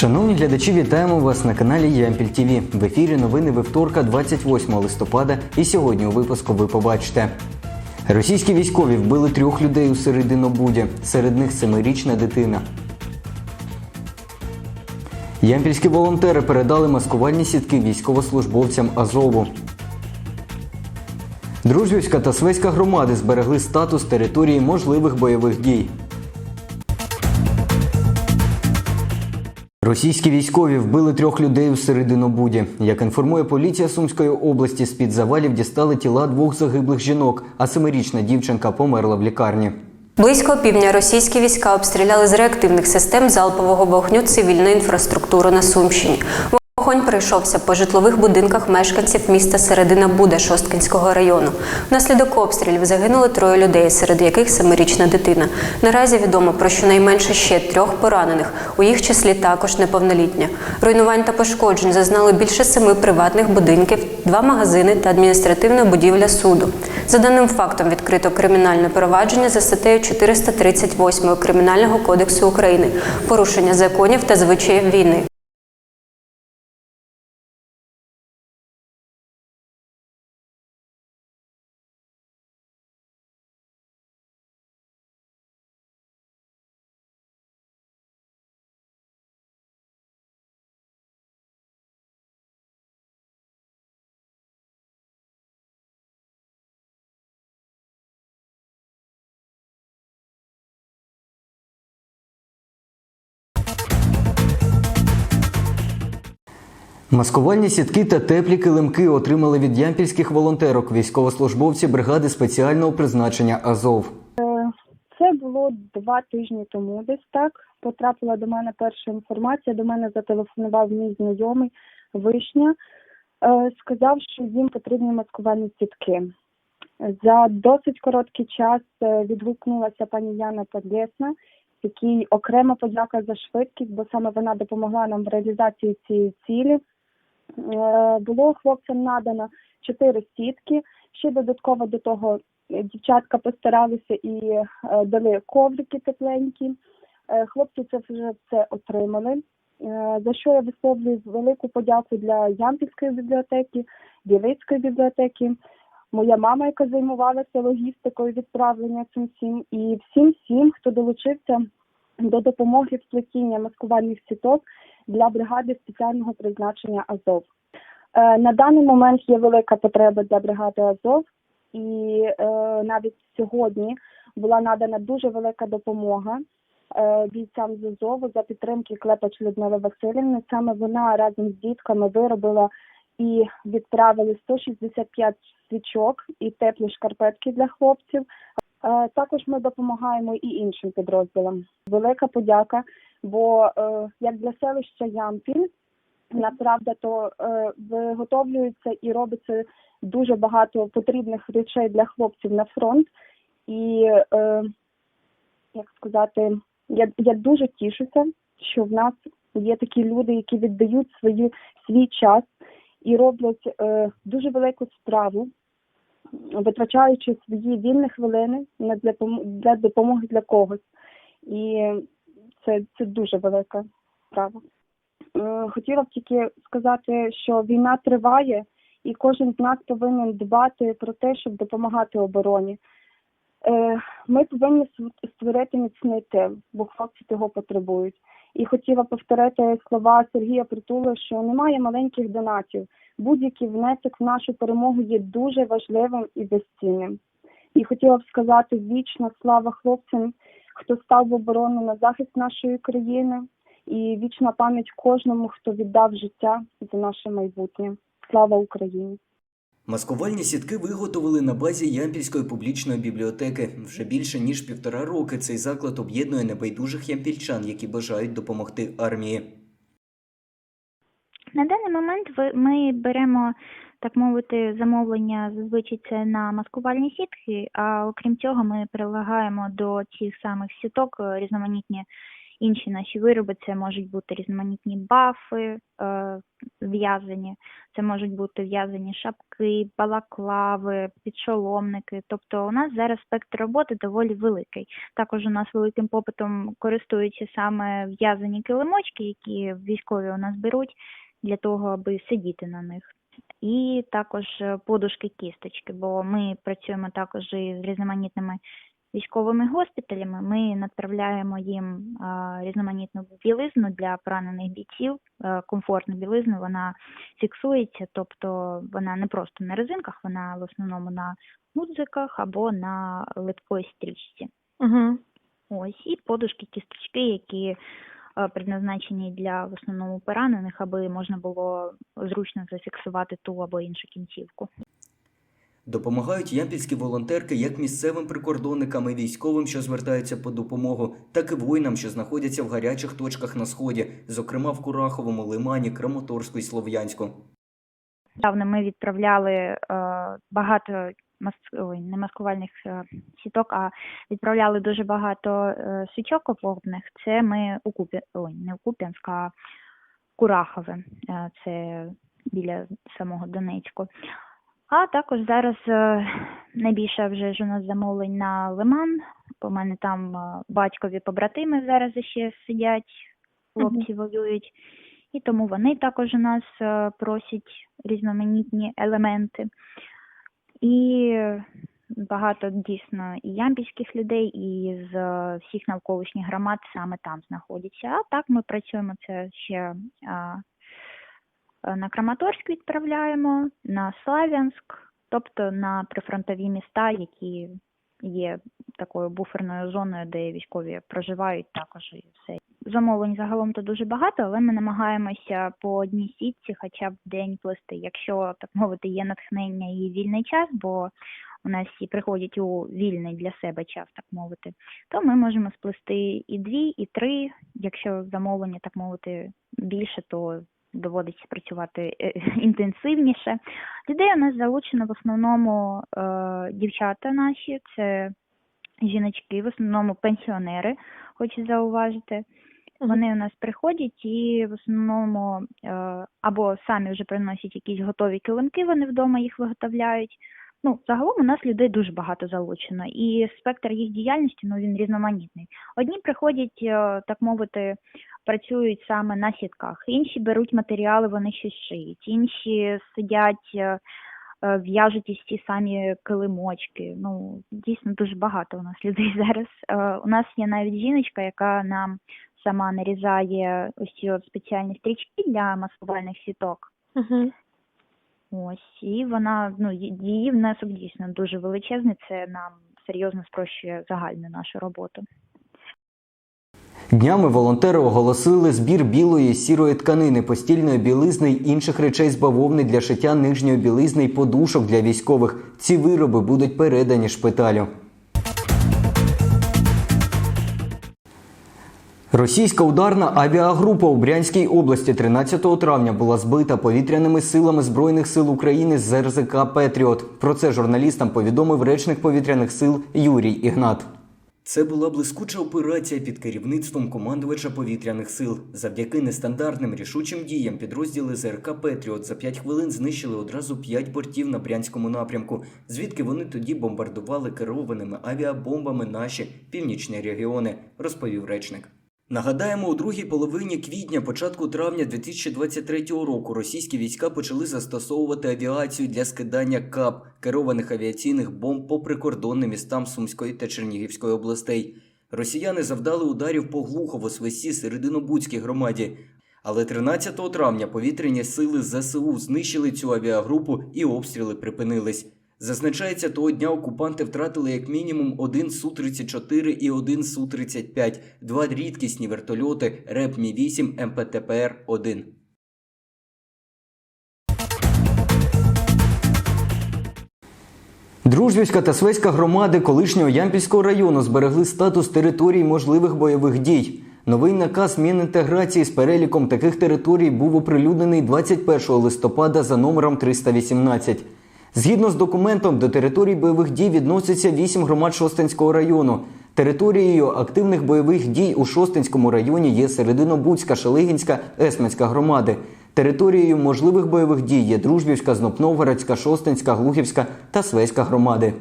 Шановні глядачі, вітаємо вас на каналі Ямпіль ТВ. В ефірі новини вівторка 28 листопада. І сьогодні у випуску ви побачите. Російські військові вбили трьох людей у Серединобуді. Серед них семирічна дитина. Ямпільські волонтери передали маскувальні сітки військовослужбовцям Азову. Дружбівська та Свеська громади зберегли статус території можливих бойових дій. Російські військові вбили трьох людей у Серединобуді. Як інформує поліція Сумської області, з-під завалів дістали тіла двох загиблих жінок, а семирічна дівчинка померла в лікарні. Близько півдня російські війська обстріляли з реактивних систем залпового вогню цивільну інфраструктуру на Сумщині. Вогонь прийшовся по житлових будинках мешканців міста Середина Буда Шосткинського району. Внаслідок обстрілів загинули троє людей, серед яких семирічна дитина. Наразі відомо про щонайменше ще трьох поранених, у їх числі також неповнолітня. Руйнувань та пошкоджень зазнали більше семи приватних будинків, два магазини та адміністративна будівля суду. За даним фактом відкрито кримінальне провадження за статтею 438 Кримінального кодексу України порушення законів та звичаїв війни. Маскувальні сітки та теплі килимки отримали від ямпільських волонтерок військовослужбовці бригади спеціального призначення Азов. Це було два тижні тому, десь так. Потрапила до мене перша інформація. До мене зателефонував мій знайомий Вишня. Е, сказав, що їм потрібні маскувальні сітки. За досить короткий час е, відгукнулася пані Яна Подлєсна, якій окрема подяка за швидкість, бо саме вона допомогла нам в реалізації цієї цілі. Е, Було хлопцям надано чотири сітки. Ще додатково до того е, дівчатка постаралися і е, дали коврики тепленькі. Хлопці це вже все отримали. За що я висловлюю велику подяку для Ямпільської бібліотеки, Дівицької бібліотеки, моя мама, яка займалася логістикою відправлення цим всім, і всім всім, хто долучився до допомоги в плетіння маскувальних сіток для бригади спеціального призначення Азов. Е, На даний момент є велика потреба для бригади Азов, і е, навіть сьогодні була надана дуже велика допомога е, бійцям з Азову за підтримки Клепач Людмили Васильівни. Саме вона разом з дітками виробила і відправили 165 свічок і теплі шкарпетки для хлопців. Е, Також ми допомагаємо і іншим підрозділам. Велика подяка, бо е, як для селища Ямпіль, направда, то е, виготовлюється і робиться дуже багато потрібних речей для хлопців на фронт. І як сказати, я, я дуже тішуся, що в нас є такі люди, які віддають свою свій час і роблять дуже велику справу, витрачаючи свої вільні хвилини на для, для допомоги для когось. І це, це дуже велика справа. Е, Хотіла б тільки сказати, що війна триває, і кожен з нас повинен дбати про те, щоб допомагати обороні. Е, Ми повинні створити міцний тил, бо хлопці цього потребують. І хотіла повторити слова Сергія Притула, що немає маленьких донатів. Будь-який внесок в нашу перемогу є дуже важливим і безцінним. І хотіла б сказати вічна слава хлопцям, хто став в оборону на захист нашої країни, і вічна пам'ять кожному, хто віддав життя за наше майбутнє. Слава Україні! Маскувальні сітки виготовили на базі Ямпільської публічної бібліотеки. Вже більше ніж півтора роки цей заклад об'єднує небайдужих ямпільчан, які бажають допомогти армії. На даний момент ми беремо, так мовити, замовлення зазвичай це на маскувальні сітки, а окрім цього ми прилагаємо до цих самих сіток е, різноманітні інші наші вироби це можуть бути різноманітні бафи е, в'язані, це можуть бути в'язані шапки, балаклави, підшоломники. Тобто у нас зараз спектр роботи доволі великий. Також у нас великим попитом користуються саме в'язані килимочки, які військові у нас беруть для того, аби сидіти на них. І також е, подушки-кісточки, бо ми працюємо також і з різноманітними військовими госпіталями. Ми направляємо їм різноманітну білизну для поранених бійців, е, комфортну білизну. Вона фіксується, тобто вона не просто на резинках, вона в основному на гудзиках або на липкої стрічці. Угу. Ось і подушки, кісточки, які предназначені для в основному поранених, аби можна було зручно зафіксувати ту або іншу кінцівку. Допомагають ямпільські волонтерки як місцевим прикордонникам і військовим, що звертаються по допомогу, так і воїнам, що знаходяться в гарячих точках на сході, зокрема в Кураховому, Лимані, Краматорську і Слов'янську. Недавно ми відправляли е, багато. Ой, не маскувальних е, сіток, а відправляли дуже багато е, свічок окопних. Це ми у Купі... Ой, не у Куп'янськ, а Курахове. Е, це біля самого Донецьку. А також зараз е, найбільше вже ж у нас замовлень на Лиман. У мене там батькові побратими зараз ще сидять, хлопці воюють. І тому вони також у нас е, просять різноманітні елементи. І багато дійсно і ямпільських людей, і з е, всіх навколишніх громад саме там знаходяться. А так ми працюємо це ще е, на Краматорськ відправляємо, на Слав'янськ, тобто на прифронтові міста, які є такою буферною зоною, де військові проживають також і все. Замовлень загалом то дуже багато, але ми намагаємося по одній сітці хоча б день плести, якщо так мовити, є натхнення і вільний час, бо у нас всі приходять у вільний для себе час, так мовити, то ми можемо сплести і дві, і три. Якщо замовлення, так мовити, більше, то доводиться працювати е, інтенсивніше. Людей у нас залучено в основному е, дівчата наші, це жіночки, в основному пенсіонери, хочу зауважити. Вони у нас приходять і в основному е, або самі вже приносять якісь готові килимки, вони вдома їх виготовляють. Ну, загалом у нас людей дуже багато залучено, і спектр їх діяльності ну він різноманітний. Одні приходять, е, так мовити, працюють саме на сітках, інші беруть матеріали, вони щось шиють, інші сидять, е, в'яжуть із ті самі килимочки. Ну, дійсно дуже багато у нас людей зараз. У нас є навіть жіночка, яка нам сама нарізає ось ці от спеціальні стрічки для маскувальних сіток. Угу. Ось, і вона, ну, ї- її внесок дійсно дуже величезний, це нам серйозно спрощує загальну нашу роботу. Днями волонтери оголосили збір білої сірої тканини, постільної білизни й інших речей з бавовни для шиття нижньої білизни й подушок для військових. Ці вироби будуть передані шпиталю. Російська ударна авіагрупа у Брянській області 13 травня була збита повітряними силами Збройних сил України з РЗК Петріот. Про це журналістам повідомив речник повітряних сил Юрій Ігнат. Це була блискуча операція під керівництвом командувача повітряних сил. Завдяки нестандартним рішучим діям підрозділи ЗРК Петріот за 5 хвилин знищили одразу 5 бортів на брянському напрямку, звідки вони тоді бомбардували керованими авіабомбами наші північні регіони, розповів речник. Нагадаємо, у другій половині квітня, початку травня 2023 року російські війська почали застосовувати авіацію для скидання КАП керованих авіаційних бомб по прикордонним містам Сумської та Чернігівської областей. Росіяни завдали ударів по Глухово, Свисі, Серединобудській громаді. Але 13 травня повітряні сили ЗСУ знищили цю авіагрупу і обстріли припинились. Зазначається, того дня окупанти втратили як мінімум один Су-34 і один Су-35, два рідкісні вертольоти РЕП Мі-8 МПТПР-1. Дружбівська та Свеська громади колишнього Ямпільського району зберегли статус територій можливих бойових дій. Новий наказ Мінінтеграції з переліком таких територій був оприлюднений 21 листопада за номером 318. Згідно з документом, до територій бойових дій відносяться 8 громад Шостинського району, Територією активних бойових дій у Шостинському районі є Серединобудська, Шелегінська, Есменська громади. Територією можливих бойових дій є Дружбівська, Знопновгородська, Шостинська, Глухівська та Свеська громади.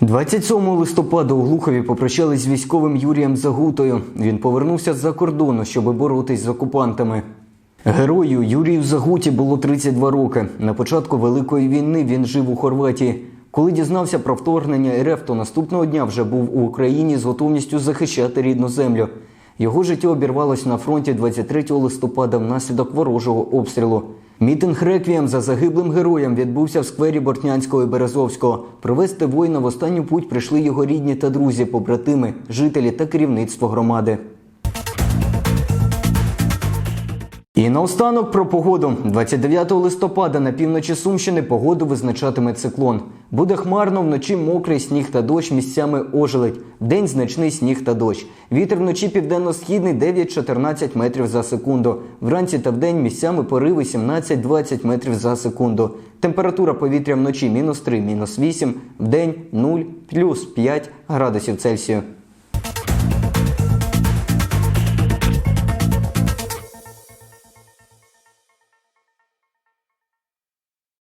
27 листопада у Глухові попрощались з військовим Юрієм Загутою. Він повернувся з-за кордону, щоб боротись з окупантами. Герою Юрію Загуті було 32 роки. На початку Великої війни він жив у Хорватії. Коли дізнався про вторгнення РФ, то наступного дня вже був у Україні з готовністю захищати рідну землю. Його життя обірвалось на фронті 23 листопада внаслідок ворожого обстрілу. Мітинг реквієм за загиблим героєм відбувся в сквері Бортнянського і Березовського. Провести воїна в останню путь прийшли його рідні та друзі, побратими, жителі та керівництво громади. І наостанок про погоду. 29 листопада на півночі Сумщини погоду визначатиме циклон. Буде хмарно, вночі мокрий сніг та дощ місцями ожеледь. Вдень значний сніг та дощ. Вітер вночі південно-східний 9-14 метрів за секунду. Вранці та вдень місцями пориви 17-20 метрів за секунду. Температура повітря вночі мінус 3, мінус 8, вдень 0, плюс 5 градусів Цельсію.